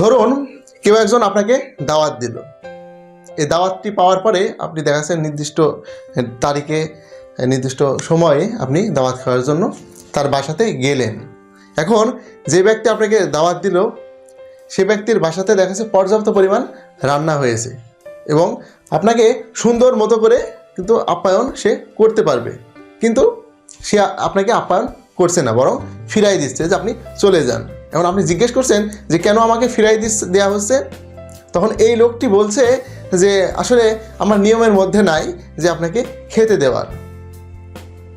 ধরুন কেউ একজন আপনাকে দাওয়াত দিল। এই দাওয়াতটি পাওয়ার পরে আপনি দেখা যাচ্ছে নির্দিষ্ট তারিখে, নির্দিষ্ট সময়ে আপনি দাওয়াত খাওয়ার জন্য তার বাসাতে গেলেন। এখন যে ব্যক্তি আপনাকে দাওয়াত দিল, সে ব্যক্তির বাসাতে দেখা যাচ্ছে পর্যাপ্ত পরিমাণ রান্না হয়েছে এবং আপনাকে সুন্দর মতো করে কিন্তু আপ্যায়ন সে করতে পারবে। কিন্তু সে আপনাকে আপ্যায়ন করছে না, বরং ফিরাই দিচ্ছে যে আপনি চলে যান। এখন আপনি জিজ্ঞেস করছেন যে কেন আমাকে ফিরাই দিস দেওয়া হচ্ছে? তখন এই লোকটি বলছে যে, আসলে আমার নিয়মের মধ্যে নাই যে আপনাকে খেতে দেওয়ার।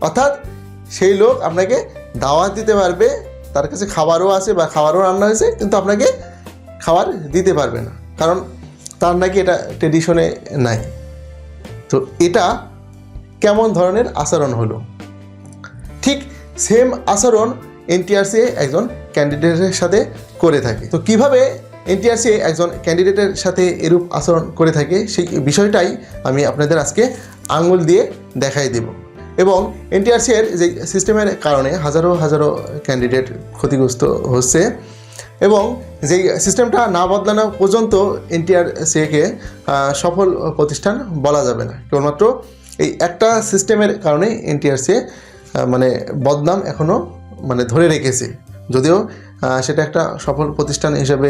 অর্থাৎ সেই লোক আপনাকে দাওয়াত দিতে পারবে, তার কাছে খাবারও আছে বা খাবারও রান্না হয়েছে, কিন্তু আপনাকে খাবার দিতে পারবে না। কারণ তার নাকি এটা ট্রেডিশনে নাই। তো এটা কেমন ধরনের আচরণ হলো? ঠিক সেম আচরণ এনটিআরসি একজন ক্যান্ডিডেটের সাথে করে থাকে। তো কীভাবে এনটিআরসি একজন ক্যান্ডিডেটের সাথে এরূপ আচরণ করে থাকে, সেই বিষয়টাই আমি আপনাদের আজকে আঙুল দিয়ে দেখাই দেব। এবং এনটিআরসি এর যে সিস্টেমের কারণে হাজারো হাজারো ক্যান্ডিডেট ক্ষতিগ্রস্ত হচ্ছে এবং যেই সিস্টেমটা না বদলানো পর্যন্ত এনটিআরসিকে সফল প্রতিষ্ঠান বলা যাবে না। কেবলমাত্র এই একটা সিস্টেমের কারণে এনটিআরসি মানে বদনাম এখনও মানে ধরে রেখেছে। যদিও সেটা একটা সফল প্রতিষ্ঠান হিসেবে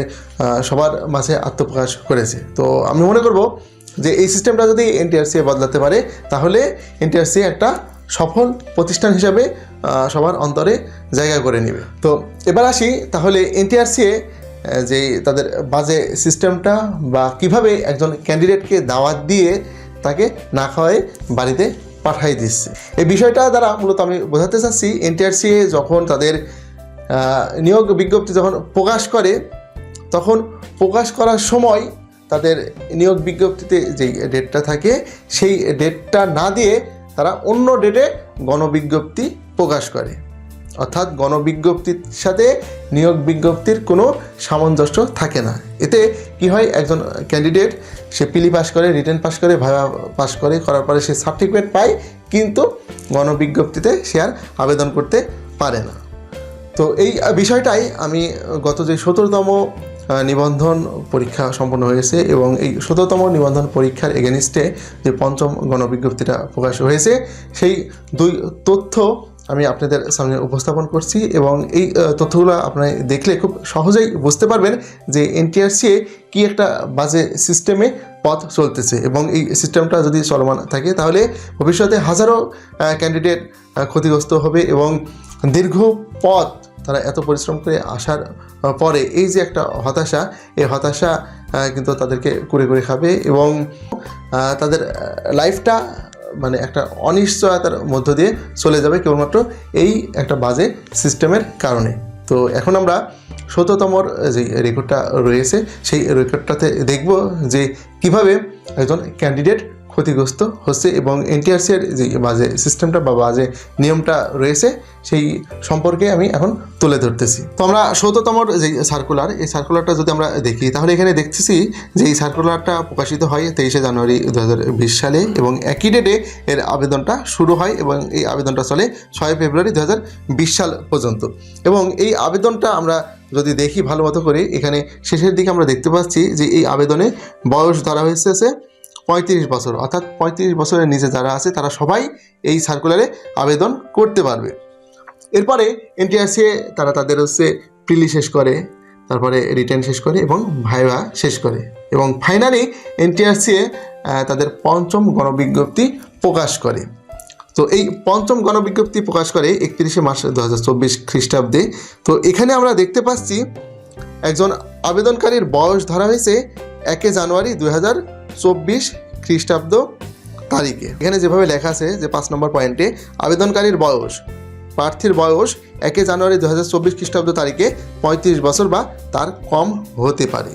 সবার মাঝে আত্মপ্রকাশ করেছে। তো আমি মনে করব যে এই সিস্টেমটা যদি এনটিআরসি বদলাতে পারে, তাহলে এনটিআরসি একটা সফল প্রতিষ্ঠান হিসাবে সবার অন্তরে জায়গা করে নেবে। তো এবার আসি, তাহলে এনটিআরসি যে তাদের বাজে সিস্টেমটা বা কীভাবে একজন ক্যান্ডিডেটকে দাওয়াত দিয়ে তাকে না খাওয়াই বাড়িতে পাঠাই দিচ্ছে। এই বিষয়টা দ্বারা মূলত আমি বোঝাতে চাচ্ছি এনটিআরসি যখন তাদের নিয়োগ বিজ্ঞপ্তি যখন প্রকাশ করে, তখন প্রকাশ করার সময় তাদের নিয়োগ বিজ্ঞপ্তিতে যেই ডেটটা থাকে, সেই ডেটটা না দিয়ে তারা অন্য ডেটে গণবিজ্ঞপ্তি প্রকাশ করে। অর্থাৎ গণবিজ্ঞপ্তির সাথে নিয়োগ বিজ্ঞপ্তির কোনো সামঞ্জস্য থাকে না। এতে কি হয়, একজন ক্যান্ডিডেট সে পিলি পাস করে রিটেন পাস করে ভাইবা পাস করে, করার পরে সে সার্টিফিকেট পায়, কিন্তু গণবিজ্ঞপ্তিতে সে আর আবেদন করতে পারে না। তো এই বিষয়টাই আমি গত যে সতেরোতম নিবন্ধন পরীক্ষা সম্পন্ন হয়েছে এবং এই সতেরোতম নিবন্ধন পরীক্ষার এগেনিস্টে যে পঞ্চম গণবিজ্ঞপ্তিটা প্রকাশ হয়েছে, সেই দুই তথ্য আমি আপনাদের সামনে উপস্থাপন করছি এবং এই তথ্যগুলো আপনি দেখলে খুব সহজেই বুঝতে পারবেন যে এনটিআরসি কি একটা বাজে সিস্টেমে পথ চলতেছে এবং এই সিস্টেমটা যদি চলমান থাকে তাহলে ভবিষ্যতে হাজারো ক্যান্ডিডেট ক্ষতিগ্রস্ত হবে এবং দীর্ঘ পথ তারা এত পরিশ্রম করে আসার পরে এই যে একটা হতাশা, এই হতাশা কিন্তু তাদেরকে করে করে খাবে এবং তাদের লাইফটা মানে একটা অনিশ্চয়তার মধ্য দিয়ে চলে যাবে কেবলমাত্র এই একটা বাজে সিস্টেমের কারণে। তো এখন আমরা শততমর যে রেকর্ডটা রয়েছে, সেই রেকর্ডটাতে দেখব যে কীভাবে একজন ক্যান্ডিডেট ক্ষতিগ্রস্ত হচ্ছে এবং এনটিআরসির যে বাজে সিস্টেমটা বা বাজে নিয়মটা রয়েছে, সেই সম্পর্কে আমি এখন তুলে ধরতেছি। তো আমরা শততমর যে সার্কুলার এই সার্কুলারটা যদি আমরা দেখি, তাহলে এখানে দেখতেছি যে এই সার্কুলারটা প্রকাশিত হয় তেইশে জানুয়ারি দু হাজার বিশ সালে এবং একই ডেটে এর আবেদনটা শুরু হয় এবং এই আবেদনটা চলে ছয় ফেব্রুয়ারি দু হাজার বিশ সাল পর্যন্ত। এবং এই আবেদনটা আমরা যদি দেখি ভালো মতো করে, এখানে শেষের দিকে আমরা দেখতে পাচ্ছি যে এই আবেদনে বয়স ধরা হয়েছে পঁয়ত্রিশ বছর, অর্থাৎ পঁয়ত্রিশ বছরের নিচে যারা আছে, তারা সবাই এই সার্কুলারে আবেদন করতে পারবে। এরপরে এনটিআরসি তারা তাদের হচ্ছে প্রিলি শেষ করে, তারপরে রিটার্ন শেষ করে এবং ভাইভা শেষ করে। এবং ফাইনালি এনটিআরসি তাদের পঞ্চম গণবিজ্ঞপ্তি প্রকাশ করে। তো এই পঞ্চম গণবিজ্ঞপ্তি প্রকাশ করে একত্রিশে মার্চ দু হাজার চব্বিশ খ্রিস্টাব্দে। তো এখানে আমরা দেখতে পাচ্ছি, একজন আবেদনকারীর বয়স ধরা হয়েছে একে জানুয়ারি দুই হাজার চব্বিশ খ্রিস্টাব্দ তারিখে। এখানে যেভাবে লেখা আছে যে পাঁচ নম্বর পয়েন্টে, আবেদনকারীর বয়স, প্রার্থীর বয়স একে জানুয়ারি দু হাজার চব্বিশ খ্রিস্টাব্দ তারিখে পঁয়ত্রিশ বছর বা তার কম হতে পারে।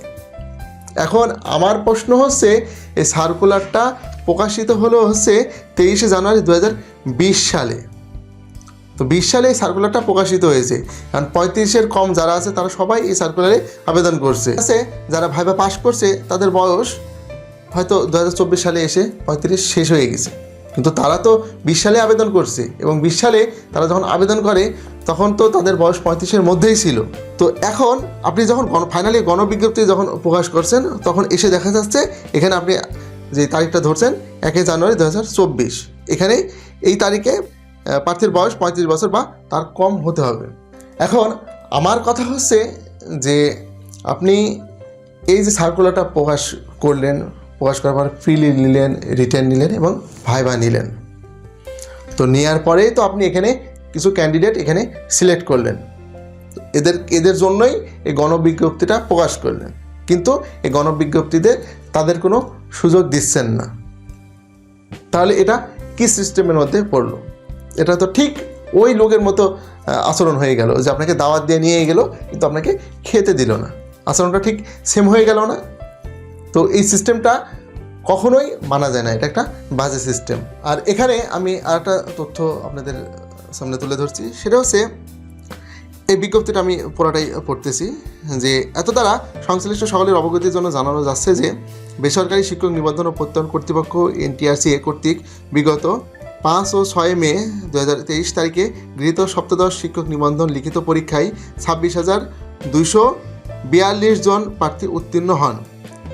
এখন আমার প্রশ্ন হচ্ছে, এই সার্কুলারটা প্রকাশিত হলো হচ্ছে তেইশে জানুয়ারি দুই হাজার বিশ সালে। তো বিশ সালে এই সার্কুলারটা প্রকাশিত হয়েছে। কারণ পঁয়ত্রিশের কম যারা আছে তারা সবাই এই সার্কুলারে আবেদন করছে। আছে, যারা ভাইবা পাস করছে, তাদের বয়স হয়তো দু হাজার চব্বিশ সালে এসে পঁয়ত্রিশ শেষ হয়ে গেছে। কিন্তু তারা তো বিশ সালে আবেদন করছে এবং বিশ সালে তারা যখন আবেদন করে, তখন তো তাদের বয়স পঁয়ত্রিশের মধ্যেই ছিল। তো এখন আপনি যখন ফাইনালি গণবিজ্ঞপ্তি যখন প্রকাশ করছেন, তখন এসে দেখা যাচ্ছে এখানে আপনি যে তারিখটা ধরছেন, একে জানুয়ারি দু হাজার চব্বিশ। এখানে এই তারিখে প্রার্থীর বয়স পঁয়ত্রিশ বছর বা তার কম হতে হবে। এখন আমার কথা হচ্ছে যে আপনি এই যে সার্কুলারটা প্রকাশ করলেন প্রকাশ করার পর ফ্রিলি নিলেন রিটার্ন নিলেন এবং ভাইবা নিলেন। তো নেওয়ার পরেই তো আপনি এখানে কিছু ক্যান্ডিডেট এখানে সিলেক্ট করলেন। এদের এদের জন্যই এই গণবিজ্ঞপ্তিটা প্রকাশ করলেন। কিন্তু এই গণবিজ্ঞপ্তিতে তাদের কোনো সুযোগ দিচ্ছেন না। তাহলে এটা কি সিস্টেমের মধ্যে পড়ল? এটা তো ঠিক ওই লোকের মতো আচরণ হয়ে গেল যে আপনাকে দাওয়াত দিয়ে নিয়ে গেল, কিন্তু আপনাকে খেতে দিল না। আচরণটা ঠিক সেম হয়ে গেল না। তো এই সিস্টেমটা কখনোই মানা যায় না, এটা একটা বাজে সিস্টেম আর এখানে আমি আর একটা তথ্য আপনাদের সামনে তুলে ধরছি, সেটা হচ্ছে এই বিজ্ঞপ্তিটা আমি পুরোটাই পড়তেছি যে এত দ্বারা সংশ্লিষ্ট সকলের অবগতির জন্য জানানো যাচ্ছে যে বেসরকারি শিক্ষক নিবন্ধন ও প্রত্যয়ন কর্তৃপক্ষ এনটিআরসি কর্তৃক বিগত পাঁচ ও ছয় মে দু তেইশ তারিখে গৃহীত সপ্তদশ শিক্ষক নিবন্ধন লিখিত পরীক্ষায় ছাব্বিশ হাজার দুইশো বিয়াল্লিশ জন প্রার্থী উত্তীর্ণ হন।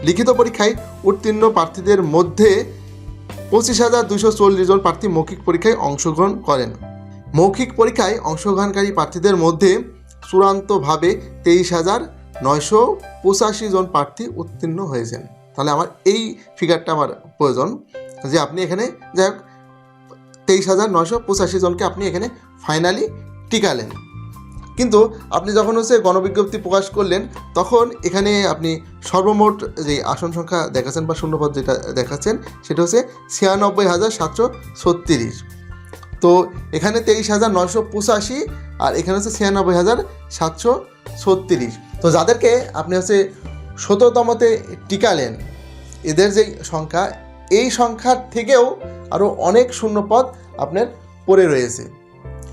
লিখিত পরীক্ষায় উত্তীর্ণ প্রার্থীদের মধ্যে পঁচিশ হাজার দুশো চল্লিশ জন প্রার্থী মৌখিক পরীক্ষায় অংশগ্রহণ করেন। মৌখিক পরীক্ষায় অংশগ্রহণকারী প্রার্থীদের মধ্যে চূড়ান্তভাবে তেইশ হাজার নয়শো পঁচাশি জন প্রার্থী উত্তীর্ণ হয়েছেন। তাহলে আমার এই ফিগারটা আমার প্রয়োজন যে আপনি এখানে, যাই হোক, তেইশ হাজার নয়শো পঁচাশি জনকে আপনি এখানে ফাইনালি টিকালেন। কিন্তু আপনি যখন হচ্ছে গণবিজ্ঞপ্তি প্রকাশ করলেন, তখন এখানে আপনি সর্বমোট যে আসন সংখ্যা দেখাচ্ছেন বা শূন্যপদ যেটা দেখাচ্ছেন, সেটা হচ্ছে ছিয়ানব্বই হাজার সাতশো ছত্রিশ। তো এখানে তেইশ হাজার নয়শো পঁচাশি আর এখানে হচ্ছে ছিয়ানব্বই হাজার সাতশো ছত্রিশ। তো যাদেরকে আপনি হচ্ছে শততমতে টিকালেন এদের যে সংখ্যা, এই সংখ্যার থেকেও আরও অনেক শূন্যপদ আপনার পড়ে রয়েছে।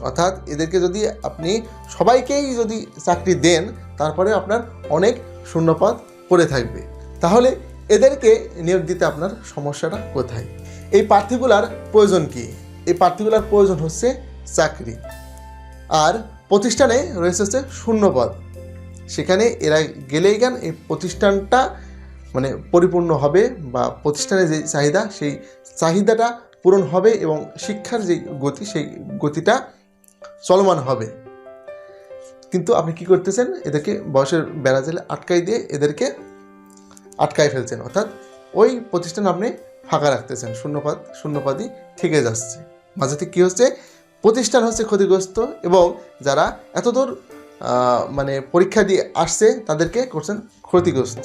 অর্থাৎ এদেরকে যদি আপনি সবাইকেই যদি চাকরি দেন, তারপরে আপনার অনেক শূন্যপদ পড়ে থাকবে। তাহলে এদেরকে নিয়োগ দিতে আপনার সমস্যাটা কোথায়? এই প্রার্থীগুলার প্রয়োজন কি? এই প্রার্থীগুলার প্রয়োজন হচ্ছে চাকরি। আর প্রতিষ্ঠানে রয়েছে হচ্ছে শূন্যপদ। সেখানে এরা গেলেই গান এই প্রতিষ্ঠানটা মানে পরিপূর্ণ হবে বা প্রতিষ্ঠানের যে চাহিদা, সেই চাহিদাটা পূরণ হবে এবং শিক্ষার যে গতি, সেই গতিটা চলমান হবে। কিন্তু আপনি কি করতেছেন? এদেরকে বয়সের বেড়া জেলে আটকাই দিয়ে এদেরকে আটকায় ফেলছেন। অর্থাৎ ওই প্রতিষ্ঠান আপনি ফাঁকা রাখতেছেন। শূন্যপাদ, শূন্যপাদই থেকে যাচ্ছে। মাঝেতে কী হচ্ছে? প্রতিষ্ঠান হচ্ছে ক্ষতিগ্রস্ত এবং যারা এতদূর মানে পরীক্ষা দিয়ে আসছে, তাদেরকে করছেন ক্ষতিগ্রস্ত।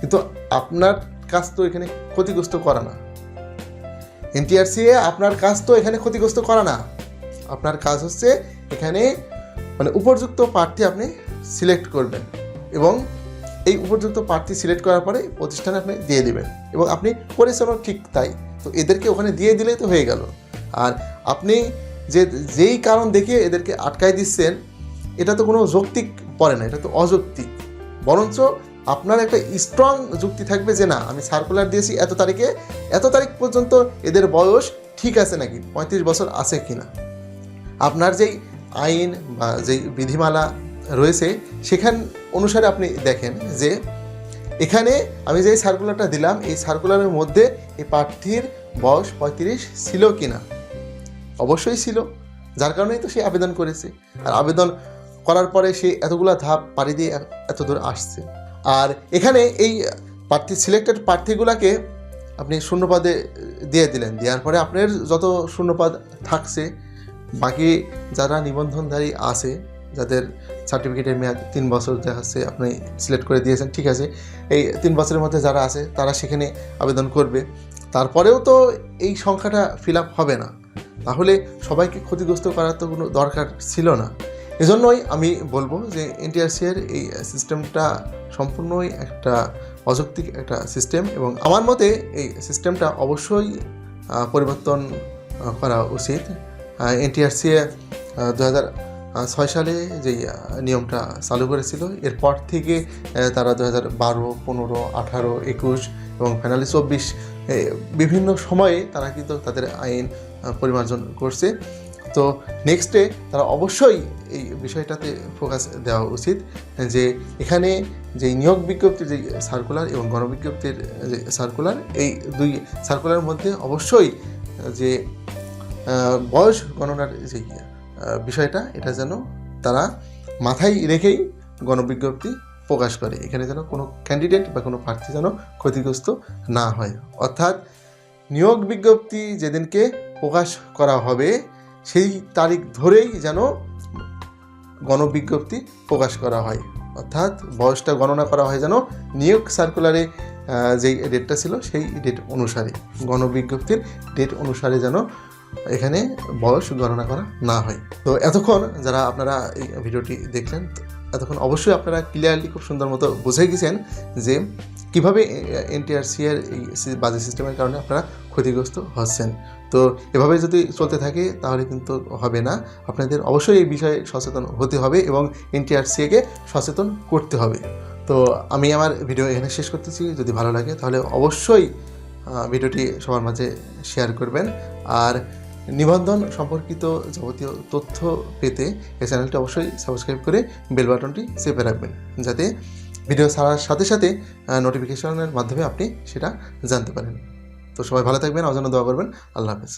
কিন্তু আপনার কাজ তো এখানে ক্ষতিগ্রস্ত করা না। এনটিআরসি আপনার কাজ তো এখানে ক্ষতিগ্রস্ত করা না। আপনার কাজ হচ্ছে এখানে মানে উপযুক্ত প্রার্থী আপনি সিলেক্ট করবেন এবং এই উপযুক্ত প্রার্থী সিলেক্ট করার পরে প্রতিষ্ঠানে আপনি দিয়ে দেবেন এবং আপনি করেছেনও ঠিক তাই। তো এদেরকে ওখানে দিয়ে দিলেই তো হয়ে গেল। আর আপনি যে, যেই কারণ দেখিয়ে এদেরকে আটকায় দিচ্ছেন, এটা তো কোনো যৌক্তিক পড়ে না, এটা তো অযৌক্তিক। বরঞ্চ আপনার একটা স্ট্রং যুক্তি থাকবে যে না, আমি সার্কুলার দিয়েছি এত তারিখে, এত তারিখ পর্যন্ত এদের বয়স ঠিক আছে নাকি, পঁয়ত্রিশ বছর আছে কি না আপনার যেই আইন বা যেই বিধিমালা রয়েছে, সেখান অনুসারে আপনি দেখেন যে এখানে আমি যে সার্কুলারটা দিলাম, এই সার্কুলারের মধ্যে এই প্রার্থীর বয়স পঁয়ত্রিশ ছিল কি না অবশ্যই ছিল। যার কারণেই তো সে আবেদন করেছে। আর আবেদন করার পরে সে এতগুলা ধাপ পাড়ি দিয়ে এত দূর আসছে। আর এখানে এই প্রার্থী সিলেক্টেড প্রার্থীগুলোকে আপনি শূন্যপদে দিয়ে দিলেন। দেওয়ার পরে আপনার যত শূন্যপদ থাকছে বাকি যারা নিবন্ধনধারী আছে, যাদের সার্টিফিকেটের মেয়াদ তিন বছর দেখাচ্ছে আপনি সিলেক্ট করে দিয়েছেন, ঠিক আছে। এই তিন বছরের মধ্যে যারা আছে, তারা সেখানে আবেদন করবে। তারপরেও তো এই সংখ্যাটা ফিল আপ হবে না। তাহলে সবাইকে ক্ষতিগ্রস্ত করার তো কোনো দরকার ছিল না। এজন্যই আমি বলব যে এনটিআরসি এর এই সিস্টেমটা সম্পূর্ণই একটা অযৌক্তিক একটা সিস্টেম এবং আমার মতে এই সিস্টেমটা অবশ্যই পরিবর্তন করা উচিত। এনটিআরসি দু হাজার ছয় সালে আহ, নিয়মটা চালু করেছিল এরপর থেকে তারা দু হাজার বারো পনেরো আঠারো একুশ এবং ফাইনালি চব্বিশ বিভিন্ন সময়ে তারা কিন্তু তাদের আইন পরিমার্জন করছে। তো নেক্সটে তারা অবশ্যই এই বিষয়টাতে ফোকাস দেওয়া উচিত যে এখানে যে নিয়োগ বিজ্ঞপ্তির যে সার্কুলার এবং গণবিজ্ঞপ্তির যে সার্কুলার এই দুই সার্কুলার মধ্যে অবশ্যই যে বয়স গণনার যে বিষয়টা, এটা যেন তারা মাথায় রেখেই গণবিজ্ঞপ্তি প্রকাশ করে। এখানে যেন কোনো ক্যান্ডিডেট বা কোনো প্রার্থী যেন ক্ষতিগ্রস্ত না হয়। অর্থাৎ নিয়োগ বিজ্ঞপ্তি যেদিনকে প্রকাশ করা হবে, সেই তারিখ ধরেই যেন গণবিজ্ঞপ্তি প্রকাশ করা হয়। অর্থাৎ বয়সটা গণনা করা হয় যেন নিয়োগ সার্কুলারে যেই ডেটটা ছিল, সেই ডেট অনুসারে, গণবিজ্ঞপ্তির ডেট অনুসারে যেন এখানে বয়স গণনা করা না হয়। তো এতক্ষণ যারা আপনারা এই ভিডিওটি দেখলেন, এতক্ষণ অবশ্যই আপনারা ক্লিয়ারলি খুব সুন্দর মতো বুঝে গেছেন যে কীভাবে এনটিআরসি এর এই বাজেট সিস্টেমের কারণে আপনারা ক্ষতিগ্রস্ত হচ্ছেন। তো এভাবে যদি চলতে থাকে, তাহলে কিন্তু হবে না। আপনাদের অবশ্যই এই বিষয়ে সচেতন হতে হবে এবং এনটিআরসিকে সচেতন করতে হবে। তো আমি আমার ভিডিও এখানে শেষ করতেছি। যদি ভালো লাগে, তাহলে অবশ্যই ভিডিওটি সবার মাঝে শেয়ার করবেন। আর নিবন্ধন সম্পর্কিত যাবতীয় তথ্য পেতে এই চ্যানেলটি অবশ্যই সাবস্ক্রাইব করে বেল বাটনটি চেপে রাখবেন, যাতে ভিডিও ছাড়ার সাথে সাথে নোটিফিকেশনের মাধ্যমে আপনি সেটা জানতে পারেন। তো সবাই ভালো থাকবেন, আমার জন্য দোয়া করবেন। আল্লাহ হাফেজ।